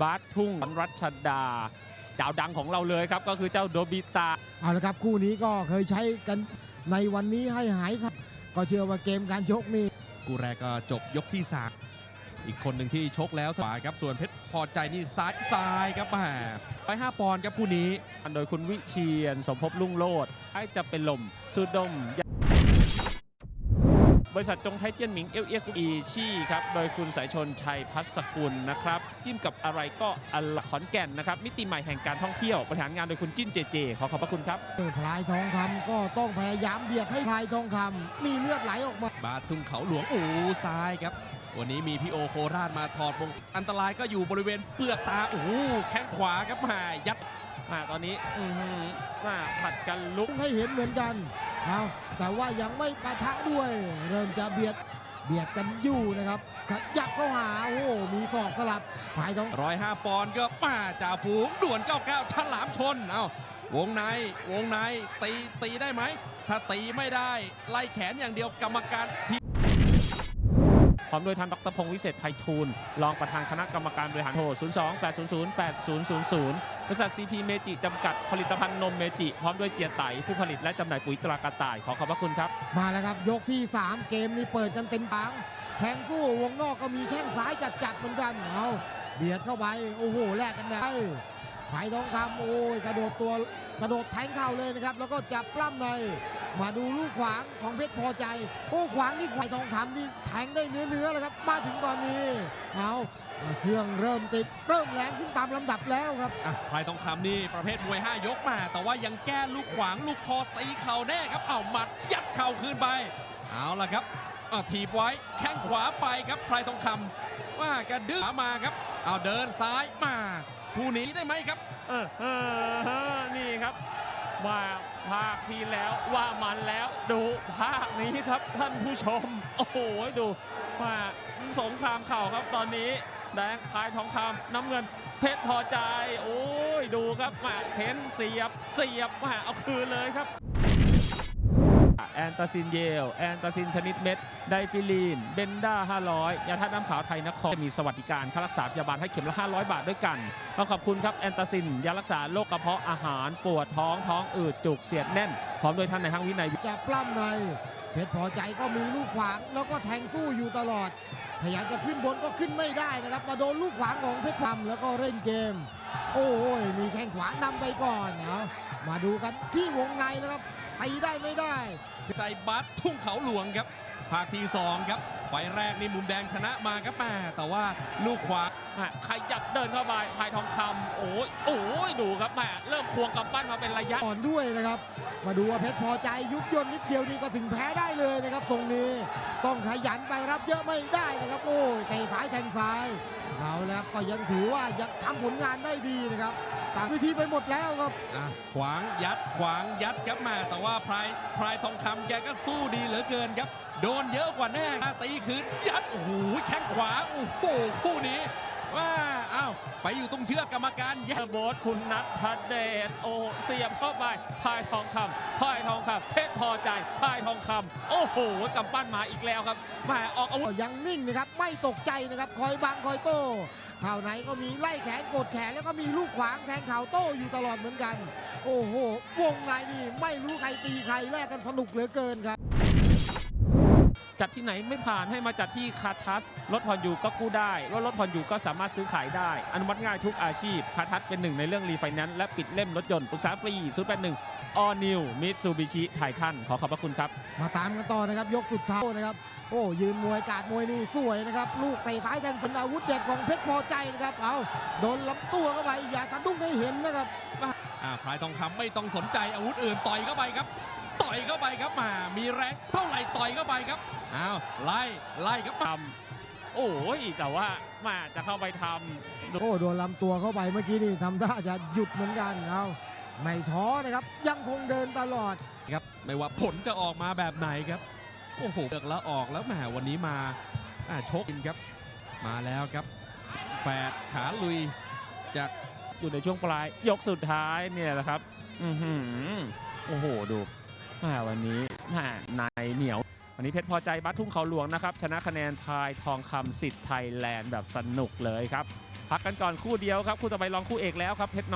บาสทุ่งรัชดา ดาวดังของเราเลยครับ ก็คือเจ้าโดบิตาเอาละครับคู่นี้ก็เคยใช้กันในวันนี้ให้หายครับ ก็เชื่อว่าเกมการชกนี่กูแรกก็จบยกที่สามอีกคนหนึ่งที่ชกแล้วสบายครับส่วนเพชรพอใจนี่ซ้ายซ้ายครับแหมไปห้าปอนด์ครับคู่นี้ โดยคุณวิเชียนสมภพลุ่งโลดให้จะเป็นลมสุดม บริษัทจงไทเจี้ยนหมิงเอลเอียกอีชี่ครับ โดยคุณสายชนชัยพัฒสกุลนะครับ จิ้มกับอะไรก็อลขอนแก่นนะครับ มิติใหม่แห่งการท่องเที่ยวบริหารงานโดยคุณจิ้นเจเจ ขอขอบพระคุณครับพลายทองคำก็ต้องพยายามเบียดให้พลายทองคำมีเลือดไหลออกมา บาสทุ่งเขาหลวงโอ้ซ้ายครับ วันนี้มีพี่โอโคราชมาถอดวงอันตรายก็อยู่บริเวณเปลือกตาโอ้โหแข้งขวาครับแหมายัดมาตอนนี้อื้อหือมาผัดกันลุกให้เห็นเหมือนกัน เอาแต่ว่ายังไม่ปะทะด้วย เริ่มจะเบียดเบียดกันอยู่นะครับขยับเข้าหาโอ้โหมีศอกสลับผายทองร้อยห้าปอนด์ก็มาจ่าฝูงด่วนเก้าเก้าฉลามชนเอาวงในวงในตีตีได้ไหม ถ้าตีไม่ได้ ไล่แขนอย่างเดียวกรรมการที ร้อมโดยท่านดรพงศ์วิเศษไพฑูรย์รองประธานคณะกรรมการบริหารโทร 02 800 8000 บริษัทซีพีเมจิจำกัดผลิตภัณฑ์นมเมจิ พร้อมด้วยเจียไตผู้ผลิตและจำหน่ายปุ๋ยตรากระต่าย ขอขอบพระคุณครับ มาแล้วครับ ยกที่ 3 เกมนี้เปิดกันเต็มปังแทงสู้วงนอกก็มีแข้งซ้ายจัดๆเหมือนกันเอาเบียดเข้าไปโอ้โหแลกกันแบบ ไผ่ทองคำโอ้ยกระโดดตัวกระโดดแทงเข่าเลยนะครับ แล้วก็จับปล้ำใน มาดูลูกขวางของเพชรพอใจ โอ้ขวางนี่ไผ่ทองคำนี่แทงได้เนื้อเนื้อเลยครับมาถึงตอนนี้เอาเครื่องเริ่มติดเริ่มแรงขึ้นตามลำดับแล้วครับอะพลายทองคำนี่ประเภทมวย 5 ยกมา แต่ว่ายังแก้ลูกขวางลูกคอตีเข่าแน่ครับเอาหมัดยัดเข่าคืนไป เอาละครับเอาถีบไว้แข้งขวาไปครับพลายทองคำว่ากระดึ๊บขามาครับ เอาเดินซ้ายมา คู่นี้ได้ไหมครับ เออเออนี่ครับมาภาคที่แล้วว่ามันแล้วดูภาคนี้ครับท่านผู้ชม โอ้โหดูมาสงครามเข่าครับตอนนี้แดงพายทองคำน้ำเงินเพชรพอใจ โอ้ยดูครับมาเข็นเสียบเสียบมาเอาคืนเลยครับ แอนตาซินเยล แอนตาซินชนิดเม็ด ไดฟิลีน เบนด้า 500 ยาธาตุน้ำขาวไทยนครจะมีสวัสดิการค่ารักษาพยาบาลให้เข็มละ 500 บาทด้วยกันต้องขอบคุณครับแอนตาซิน ยารักษาโรคกระเพาะอาหาร ปวดท้องท้องอืดจุกเสียดแน่น พร้อมด้วยท่านในายห้างวินัยจะปล้ำในเพชรพอใจก็มีลูกขวางแล้วก็แทงสู้อยู่ตลอดพยายามจะขึ้นบนก็ขึ้นไม่ได้นะครับ มาโดนลูกขวางของเพชรพรำแล้วก็เร่งเกม โอ้ยมีแข้งขวานำไปก่อนเอาะมาดูกันที่วงในนะครับตีได้ไม่ได้ ใจบัสทุ่งเขาหลวงครับภาคที่2ครับ ฟแรกนี่มุมแดงชนะมาครับแม่แต่ว่าลูกขวาอะขยับเดินเข้าไปพายทองคำโอ้ยโอ้ยดูครับแม่เริ่มควงกำปั้นมาเป็นระยะก่อนด้วยนะครับ มาดูว่าเพชรพอใจยุบย่นนิดเดียวนี่ก็ถึงแพ้ได้เลยนะครับตรงนี้ต้องขยันไปรับเยอะไม่ได้นะครับ โอ้ยเตะซ้ายแทงซ้ายเอาแล้วครับก็ยังถือว่ายังทำผลงานได้ดีนะครับตามวิธีไปหมดแล้วครับอะขวางยัดขวางยัดครับแม่แต่ว่าพลายพลายทองคำแกก็สู้ดีเหลือเกินครับ โดนเยอะกว่าแน่ตีคืนยัดโอ้โหแข้งขวาโอ้โหคู่นี้ว่าอ้าวไปอยู่ตรงเชือกกรรมการยัดโบสคุณนัทพัฒเดชโอ้เสียบเข้าไปพายทองคำพายทองคำเพชรพอใจพายทองคำโอ้โหกำปั้นมาอีกแล้วครับแหมาออกอาวุธก็ยังนิ่งนะครับไม่ตกใจนะครับคอยบังคอยโต้ข่าวไหนก็มีไล่แขนกดแขนแล้วก็มีลูกขวางแทงเข่าโต้อยู่ตลอดเหมือนกัน โอ้โหวงในนี่ไม่รู้ใครตีใครแลกกันสนุกเหลือเกินครับ จัดที่ไหนไม่ผ่านให้มาจัดที่คาทัสรถผ่อนอยู่ก็กู้ได้รถรถผ่อนอยู่ก็สามารถซื้อขายได้ อนุมัติง่ายทุกอาชีพคาทัสเป็นหนึ่งในเรื่องรีไฟแนนซ์และปิดเล่มรถยนต์ปรึกษาฟรี0 8 1 All New Mitsubishi Titan ขอขอบพระคุณครับ มาตามกันต่อนะครับ ยกสุดท้ายนะครับ โอ้ ยืนมวยกาดมวยนี่สวยนะครับ ลูกเตะซ้ายแทงเป็นอาวุธเด็ดของเพชรพอใจนะครับ เอาโดนลำตัวเข้าไปอย่าสะดุ้งให้เห็นนะครับอ่าพลายทองคำไม่ต้องสนใจอาวุธอื่นต่อยเข้าไปครับ ต่อยเข้าไปครับมามีแรงเท่าไหร่ต่อยเข้าไปครับอ้าวไล่ไล่ครับทำโอ้ยแต่ว่ามาจะเข้าไปทำโอ้โดนลำตัวเข้าไปเมื่อกี้นี่ทำท่าจะหยุดเหมือนกันเอาไม่ท้อนะครับ ยังคงเดินตลอดครับไม่ว่าผลจะออกมาแบบไหนครับโอ้โหเลือกแล้วออกแล้วแหมวันนี้มาอ่าชกอินครับ มาแล้วครับแฝดขาลุยจากอยู่ในช่วงปลายยกสุดท้ายเนี่ยแหละครับ อือหือโอ้โห ดู วันนี้นายเหนียว วันนี้เพชรพอใจบัตรทุ่งเขาหลวงนะครับ ชนะคะแนนพายทองคำสิทธิ์ไทยแลนด์แบบสนุกเลยครับ พักกันก่อนคู่เดียวครับ คู่ต่อไปรองคู่เอกแล้วครับเพชรน